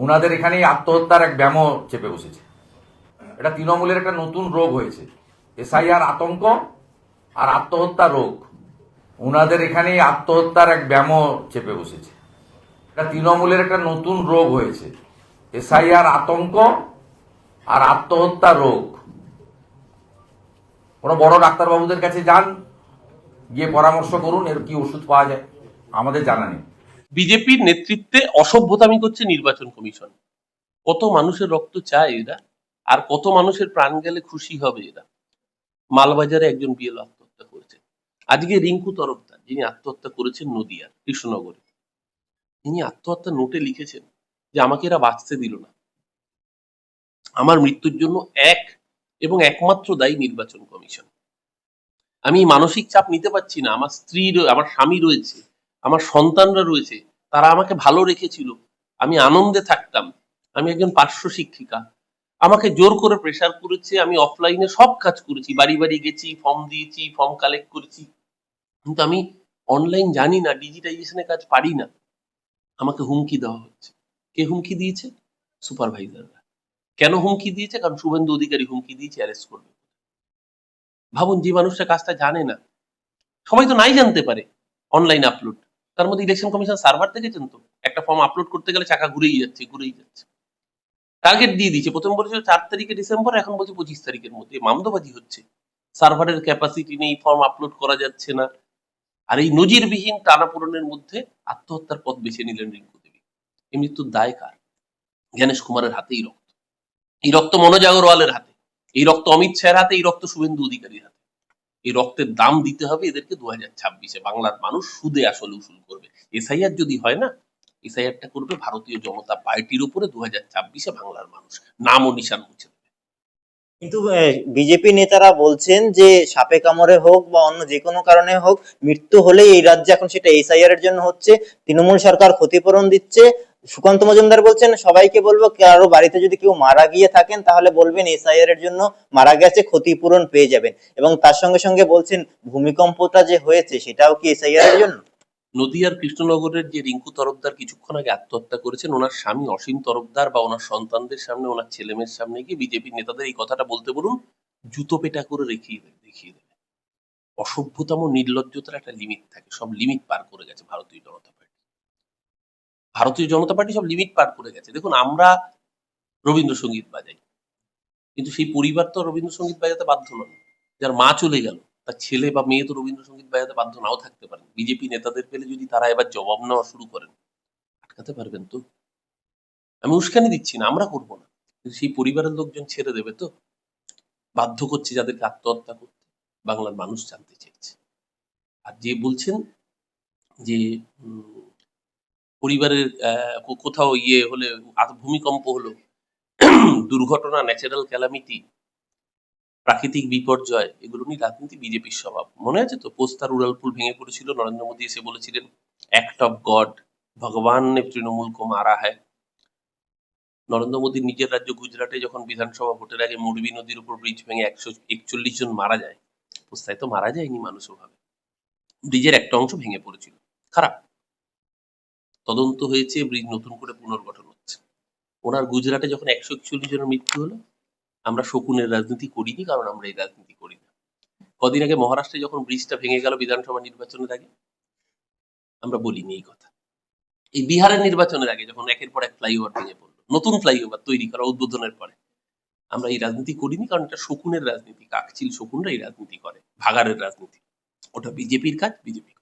ওনাদের এখানেই আত্মহত্যার এক ব্যামো চেপে বসেছে। এটা তৃণমূলের একটা নতুন রোগ হয়েছে। এসআইআর আতঙ্ক আর আত্মহত্যা রোগ। ওনাদের এখানেই আত্মহত্যার এক ব্যামো চেপে বসেছে। এটা তৃণমূলের একটা নতুন রোগ হয়েছে। এসআইআর আতঙ্ক আর আত্মহত্যা রোগ। কোনো বড় ডাক্তারবাবুদের কাছে যান, গিয়ে পরামর্শ করুন, এর কি ওষুধ পাওয়া যায়। আমাদের জানা নেই। বিজেপির নেতৃত্বে অসভ্যতামি করছে নির্বাচন কমিশন। কত মানুষের রক্ত চায় এরা? আর কত মানুষের প্রাণ গেলে খুশি হবে এরা? মালবাজারে একজন বিএল আত্মহত্যা করেছে। আজকে রিঙ্কু তরফদার, যিনি আত্মহত্যা করেছেন নদিয়ার, কৃষ্ণনগরে। তিনি আত্মহত্যা নোটে লিখেছেন যে, আমাকে এরা বাঁচতে দিল না। আমার মৃত্যুর জন্য এক এবং একমাত্র দায়ী নির্বাচন কমিশন। আমি মানসিক চাপ নিতে পারছি না। আমার স্ত্রী আমার স্বামী রয়েছে। আমার সন্তানরা রয়েছে, তারা আমাকে ভালো রেখেছিল। আমি আনন্দে থাকতাম। আমি একজন পার্শ্ব শিক্ষিকা। আমাকে জোর করে প্রেশার করেছে, আমি অফলাইনে সব কাজ করেছি। বাড়ি বাড়ি গেছি ফর্ম দিয়েছি ফর্ম কালেক্ট করেছি। কিন্তু আমি অনলাইন জানি না ডিজিটাইজেশনের কাজ পারি না। আমাকে হুমকি দেওয়া হচ্ছে। কে হুমকি দিয়েছে? সুপারভাইজাররা কেন হুমকি দিয়েছে? কারণ শুভেন্দু অধিকারী হুমকি দিয়েছে অ্যারেস্ট করবে। ভাবুন, যে মানুষটা কাজটা জানে না সবাই তো নাই জানতে পারে অনলাইন আপলোড তার মধ্যে ইলেকশন কমিশন সার্ভার দেখেছেন তো? একটা ফর্ম আপলোড করতে গেলে চাকা ঘুরেই যাচ্ছে ঘুরেই যাচ্ছে। টার্গেট দিয়ে দিয়েছে। প্রথম বলেছিল চার তারিখে ডিসেম্বর এখন বলছে পঁচিশ তারিখের মধ্যে। মামদবাজি হচ্ছে। সার্ভারের ক্যাপাসিটি নেই ফর্ম আপলোড করা যাচ্ছে না। আর এই নজিরবিহীন টানাপোড়েনের মধ্যে আত্মহত্যার পথ বেছে নিলেন রিঙ্কু দেবী। এই মৃত্যুর দায় কার? জ্ঞানেশ কুমারের হাতেই রক্ত। এই রক্ত মনোজ আগরওয়ালের হাতে। এই রক্ত অমিত শাহের হাতে, এই রক্ত শুভেন্দু অধিকারীর হাতে। এই রক্তের দাম দিতে হবে এদেরকে দু হাজার ছাব্বিশে। বাংলার মানুষ সুদে আসলে উসুল করবে। এসআইআর যদি হয় না, এসআইআরটা করবে ভারতীয় জনতা পার্টির উপরে দু হাজার ছাব্বিশে বাংলার মানুষ। নাম ও নিশান মুছে কিন্তু বিজেপি নেতারা বলছেন যে সাপে কামড়ে হোক বা অন্য যে কোনো কারণে হোক, মৃত্যু হলে এই রাজ্যে এখন সেটা এসআইআর এর জন্য হচ্ছে। তৃণমূল সরকার ক্ষতিপূরণ দিচ্ছে সুকান্ত মজুমদার বলছেন, সবাইকে বলব কারও বাড়িতে যদি কেউ মারা গিয়ে থাকেন, তাহলে বলবেন এসআইআর এর জন্য মারা গেছে, ক্ষতিপূরণ পেয়ে যাবেন। এবং তার সঙ্গে সঙ্গে বলছেন, ভূমিকম্পটা যে হয়েছে, সেটাও কি এসআইআর এর জন্য? নদিয়ার কৃষ্ণনগরের যে রিঙ্কু তরফদার কিছুক্ষণ আগে আত্মহত্যা করেছেন, ওনার স্বামী অসীম তরফদার বা ওনার সন্তানদের সামনে, ওনার ছেলেমেয়ের সামনে গিয়ে বিজেপি নেতাদের এই কথাটা বলতে বলুন, জুতো পেটা করে রেখিয়ে দেখিয়ে দেবে অসভ্যতম, নির্লজ্জতার একটা লিমিট থাকে, সব লিমিট পার করে গেছে ভারতীয় জনতা ভারতীয় জনতা পার্টি সব লিমিট পার করে গেছে। দেখুন, আমরা রবীন্দ্রসঙ্গীত বাজাই। কিন্তু সেই পরিবার তো রবীন্দ্রসঙ্গীত বাজাতে বাধ্য নন যার মা চলে গেল, তার ছেলে বা মেয়ে তো রবীন্দ্রসঙ্গীত বাজাতে বাধ্য নাও থাকতে পারেন। বিজেপি নেতাদের পেলে যদি তারা এবার জবাব নেওয়া শুরু করেন, আটকাতে পারবেন তো? আমি উস্কানি দিচ্ছি না, আমরা করব না। কিন্তু সেই পরিবারের লোকজন ছেড়ে দেবে তো? বাধ্য করছে যাদেরকে আত্মহত্যা করতে, বাংলার মানুষ জানতে চাইছে। আর যে বলছেন যে পরিবারের কোথাও ইয়ে হলে ভূমিকম্প হলো, দুর্ঘটনা ন্যাচারাল ক্যালামিটি প্রাকৃতিক বিপর্যয়, এগুলো নিয়ে রাজনীতি, বিজেপির স্বভাব। মনে আছে তো? পোস্তার উড়ালপুল ভেঙে পড়েছিল, নরেন্দ্র মোদী এসে বলেছিলেন অ্যাক্ট অফ গড ভগবান ने তৃণমূল কো মারা है নরেন্দ্র মোদীর নিজের রাজ্য গুজরাটে যখন বিধানসভা ভোটের আগে মুরবি নদীর উপর ব্রিজ ভেঙে একশো একচল্লিশ জন মারা যায় পোস্তায় তো মারা যায়নি মানুষ ওভাবে। ব্রিজের একটা অংশ ভেঙে পড়েছিল। খারাপ। তদন্ত হয়েছে, ব্রিজ নতুন করে পুনর্গঠন হচ্ছে। ওনার গুজরাটে যখন একশো একচল্লিশ জনের মৃত্যু হলো, আমরা শকুনের রাজনীতি করিনি, কারণ আমরা এই রাজনীতি করি না। কদিন আগে মহারাষ্ট্রে যখন ব্রিজটা ভেঙে গেল বিধানসভা নির্বাচনের আগে, আমরা বলিনি এই কথা। এই বিহারের নির্বাচনের আগে যখন একের পর এক ফ্লাইওভার ভেঙে পড়ল, নতুন ফ্লাইওভার তৈরি করা, উদ্বোধনের পরে, আমরা এই রাজনীতি করিনি, কারণ এটা শকুনের রাজনীতি, কাকচিল শকুনরা এই রাজনীতি করে, ভাগাড়ের রাজনীতি। ওটা বিজেপির কাজ, বিজেপি